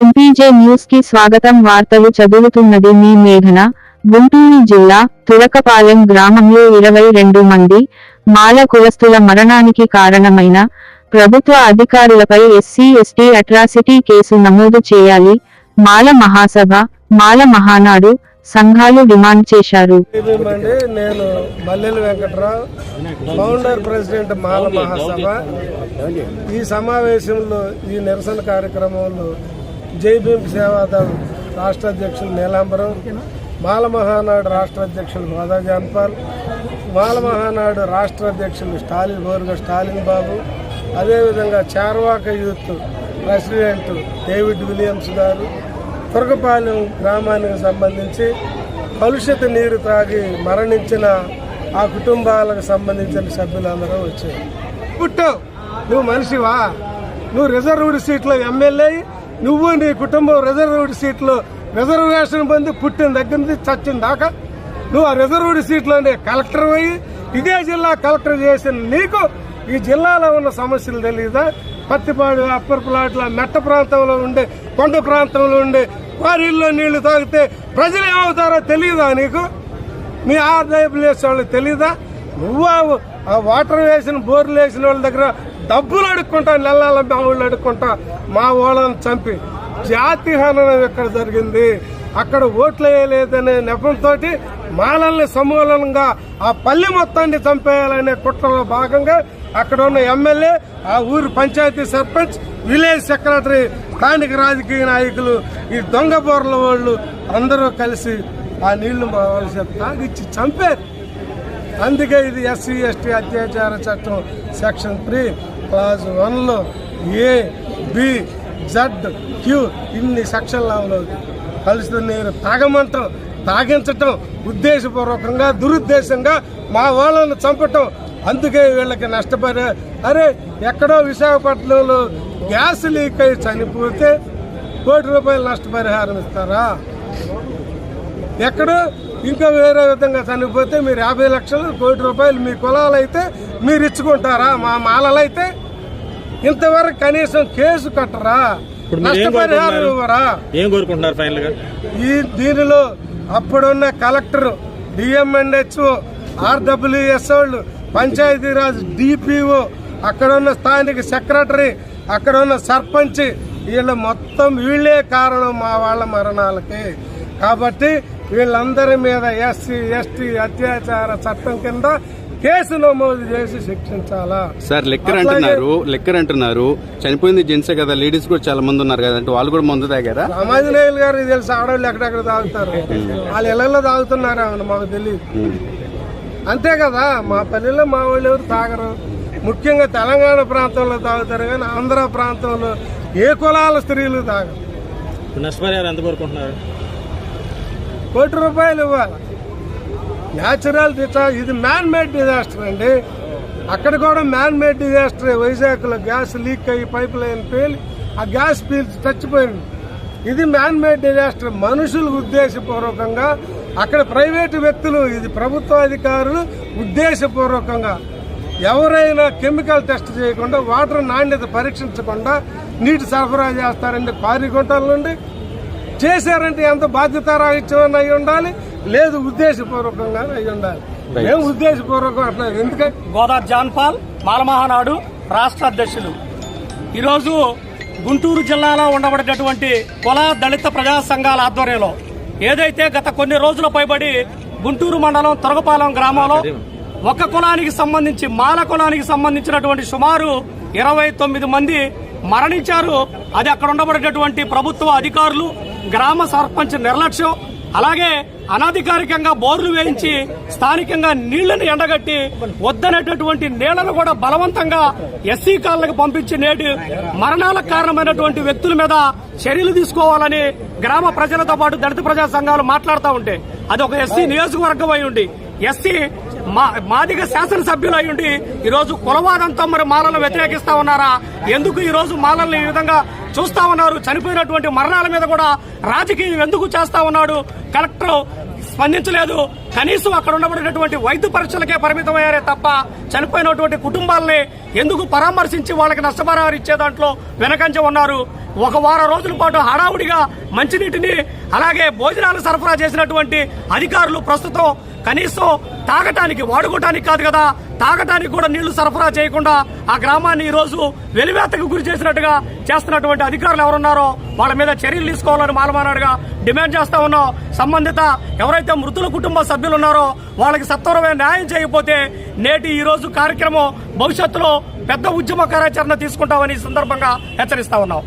MPJ న్యూస్కి స్వాగతం. వార్తలు చదువుతున్నది మీ మేఘన. గుంటూరు జిల్లా తురకపాలెం గ్రామంలో ఇరవై రెండు మంది మాల కులస్తుల మరణానికి కారణమైన ప్రభుత్వ అధికారులపై ఎస్సీ ఎస్టీ అట్రాసిటీ కేసు నమోదు చేయాలి. మాల మహాసభ మాల మహానాడు సంఘాలు డిమాండ్ చేశారు. నేను మల్లెలు వెంకట్రావు ఫౌండర్ ప్రెసిడెంట్ మాల మహాసభ. ఈ సమావేశంలో ఈ నిరసన కార్యక్రమంలో జైభీం భీమ్ సేవాదళ్ రాష్ట్ర అధ్యక్షులు నీలాంబరం మాల మహానాడు రాష్ట్ర అధ్యక్షులు హోదా జాన్పాల్ మాల మహానాడు రాష్ట్ర అధ్యక్షులు స్టాలిన్ బోర్గా స్టాలిన్ బాబు అదేవిధంగా Charvaka youth president David Williams గారు తురకపాలెం గ్రామానికి సంబంధించి కలుషిత నీరు తాగి మరణించిన ఆ కుటుంబాలకు సంబంధించిన సభ్యులందరూ వచ్చారు. పుట్టు! నువ్వు మనిషివా? నువ్వు రిజర్వ్డ్ సీట్లో ఎమ్మెల్యే నువ్వు నీ కుటుంబం రిజర్వ్డ్ సీట్లో రిజర్వేషన్ పొంది పుట్టిన దగ్గర నుంచి చచ్చిన దాకా నువ్వు ఆ రిజర్వ్డ్ సీట్లోనే కలెక్టర్ అయ్యి ఇదే జిల్లా కలెక్టర్ చేసిన నీకు ఈ జిల్లాలో ఉన్న సమస్యలు తెలియదా పత్తిపాడు అప్పర్ ప్లాట్ల మెట్ట ప్రాంతంలో ఉండే కొండ ప్రాంతంలో ఉండే క్వారీల్లో నీళ్ళు తాగితే ప్రజలు ఏమవుతారో తెలియదా నీకు? మీ ఆదాయపు వేసే వాళ్ళు తెలీదా? నువ్వు ఆ- వాటర్ వేసిన బోర్లు వేసిన వాళ్ళ దగ్గర డబ్బులు అడుక్కుంటా నెల్లాల మా వాళ్ళు అడుక్కుంటా మా వాళ్ళని చంపి. జాతి హననం ఎక్కడ జరిగింది? అక్కడ ఓట్లు వేయలేదనే నెపంతో మాలల్ని సమూలంగా ఆ పల్లె మొత్తాన్ని చంపేయాలనే కుట్రలో భాగంగా అక్కడ ఉన్న ఎమ్మెల్యే ఆ ఊరు పంచాయతీ సర్పంచ్ విలేజ్ సెక్రటరీ స్థానిక రాజకీయ నాయకులు ఈ దొంగ బోర్ల వాళ్ళు అందరూ కలిసి ఆ నీళ్ళు తాగిచ్చి చంపారు. అందుకే ఇది ఎస్సీ ఎస్టీ అత్యాచార చట్టం సెక్షన్ త్రీ క్లాజ్ వన్లో ఏ బి జడ్ క్యూ ఇన్ని సెక్షన్లు అమలు నీరు తాగమంటం తాగించటం ఉద్దేశపూర్వకంగా దురుద్దేశంగా మా వాళ్ళను చంపటం అందుకే వీళ్ళకి నష్టపడే అరే ఎక్కడో విశాఖపట్నంలో గ్యాస్ లీక్ అయి చనిపోతే కోటి రూపాయలు నష్టపరిహారం ఇస్తారా? ఎక్కడో ఇంకా వేరే విధంగా చనిపోతే మీరు యాభై లక్షలు కోటి రూపాయలు మీ కులాలు అయితే మీరు ఇచ్చుకుంటారా? మా మాలలు అయితే ఇంతవరకు కనీసం కేసు కట్టరా? నష్టపరిహారం? ఇవ్వరా? ఏం కోరుకుంటున్నారు ఫైనల్గా ఈ దీనిలో అప్పుడున్న కలెక్టర్ డిఎంఎన్హెచ్ఓ ఆర్డబ్ల్యూఎస్ వాళ్ళు పంచాయతీరాజ్ డిపిఓ అక్కడ ఉన్న స్థానిక సెక్రటరీ అక్కడ ఉన్న సర్పంచ్ వీళ్ళ మొత్తం వీళ్ళే కారణం మా వాళ్ళ మరణాలకి. కాబట్టి వీళ్ళందరి మీద ఎస్సీ ఎస్టీ అత్యాచార చట్టం కింద కేసు నమోదు చేసి శిక్షించాలా? సార్ లెక్కర్ అంటున్నారు లెక్కర్ అంటున్నారు. చనిపోయింది జెంట్సే కదా లేడీస్ కూడా చాలా మంది ఉన్నారు కదా అంటే వాళ్ళు కూడా మందు తాగారా? రామాంజనేయులు గారు తెలుసు ఆడవాళ్ళు ఎక్కడెక్కడ తాగుతారు? వాళ్ళ ఇళ్ళలో తాగుతున్నారా మాకు తెలియదు. అంతే కదా మా పల్లెల్లో మా వాళ్ళు ఎవరు తాగరు. ముఖ్యంగా తెలంగాణ ప్రాంతంలో తాగుతారు కానీ ఆంధ్ర ప్రాంతంలో ఏ కులాల స్త్రీలు తాగరు? నష్టపరిహారం ఎంత కోరుకుంటున్నారు? కోటి రూపాయలు ఇవ్వాలి. న్యాచురల్ డిజా- ఇది మ్యాన్ మేడ్ డిజాస్టర్ అండి. అక్కడ కూడా మ్యాన్ మేడ్ డిజాస్టర్ వైజాగ్లో గ్యాస్ లీక్ అయ్యి పైప్ లైన్ పేలి ఆ గ్యాస్ పీల్చి చచ్చిపోయింది. ఇది మ్యాన్ మేడ్ డిజాస్టర్ మనుషులు ఉద్దేశపూర్వకంగా అక్కడ ప్రైవేటు వ్యక్తులు ఇది ప్రభుత్వ అధికారులు ఉద్దేశపూర్వకంగా ఎవరైనా కెమికల్ టెస్ట్ చేయకుండా వాటర్ నాణ్యత పరీక్షించకుండా నీటి సరఫరా చేస్తారండి పారి గుంటల నుండి. చేశారంటే ఎంత బాధ్యతారాహిత్యం అయి ఉండాలి? లేదు ఉద్దేశపూర్వకంగా అయి ఉండాలి. మేము ఉద్దేశపూర్వకం అట్లా? ఎందుకంటే గోదావరి జాన్పాల్ మాలమహానాడు రాష్ట్ర అధ్యక్షులు. ఈరోజు గుంటూరు జిల్లాలో ఉండబడేటటువంటి కుల దళిత ప్రజా సంఘాల ఆధ్వర్యంలో ఏదైతే గత కొన్ని రోజుల పైబడి గుంటూరు మండలం తొరగపాలెం గ్రామంలో ఒక కులానికి సంబంధించి మాల కులానికి సంబంధించినటువంటి సుమారు ఇరవై తొమ్మిది మంది మరణించారు. అది అక్కడ ఉండబడేటటువంటి ప్రభుత్వ అధికారులు గ్రామ సర్పంచ్ నిర్లక్ష్యం అలాగే అనధికారికంగా బోర్లు వేయించి స్థానికంగా నీళ్ళను ఎండగట్టి వద్దనేటటువంటి నీళ్ళను కూడా బలవంతంగా ఎస్సీ కాళ్ళకు పంపించి నేటి మరణాలకు కారణమైనటువంటి వ్యక్తుల మీద చర్యలు తీసుకోవాలని గ్రామ ప్రజలతో పాటు దళిత ప్రజా సంఘాలు మాట్లాడుతూ ఉంటే అది ఒక ఎస్సీ నియోజకవర్గం అయి ఉండి ఎస్సీ మా మాదిగ శాసనసభ్యులు అయి ఉండి ఈరోజు కులవాదంతో మరి మాలను వ్యతిరేకిస్తా ఉన్నారా? ఎందుకు ఈరోజు మాలల్ని ఈ విధంగా చూస్తా ఉన్నారు. చనిపోయినటువంటి మరణాల మీద కూడా రాజకీయం ఎందుకు చేస్తా ఉన్నాడు? కలెక్టర్ స్పందించలేదు. కనీసం అక్కడ ఉండబడినటువంటి వైద్య పరీక్షలకే పరిమితమయ్యారే తప్ప చనిపోయినటువంటి కుటుంబాలని ఎందుకు పరామర్శించి వాళ్ళకి నష్టపరిహారం ఇచ్చే దాంట్లో వెనకంజ ఉన్నారు? ఒక వారం రోజుల పాటు హడావుడిగా మంచినీటిని అలాగే భోజనాలు సరఫరా చేసినటువంటి అధికారులు ప్రస్తుతం కనీసం తాగటానికి వాడుకోవటానికి కాదు కదా. తాగటానికి కూడా నీళ్ళు సరఫరా చేయకుండా ఆ గ్రామాన్ని ఈ రోజు వెలివేతకు గురి చేసినట్టుగా చేస్తున్నటువంటి అధికారులు ఎవరున్నారో వాళ్ళ మీద చర్యలు తీసుకోవాలని మాలమానాడుగా డిమాండ్ చేస్తా ఉన్నాం. సంబంధిత ఎవరైతే మృతుల కుటుంబ సభ్యులు ఉన్నారో వాళ్ళకి సత్వరమైన న్యాయం చేయకపోతే నేటి ఈ రోజు కార్యక్రమం భవిష్యత్తులో పెద్ద ఉద్యమ కార్యాచరణ తీసుకుంటామని సందర్భంగా హెచ్చరిస్తా ఉన్నాం.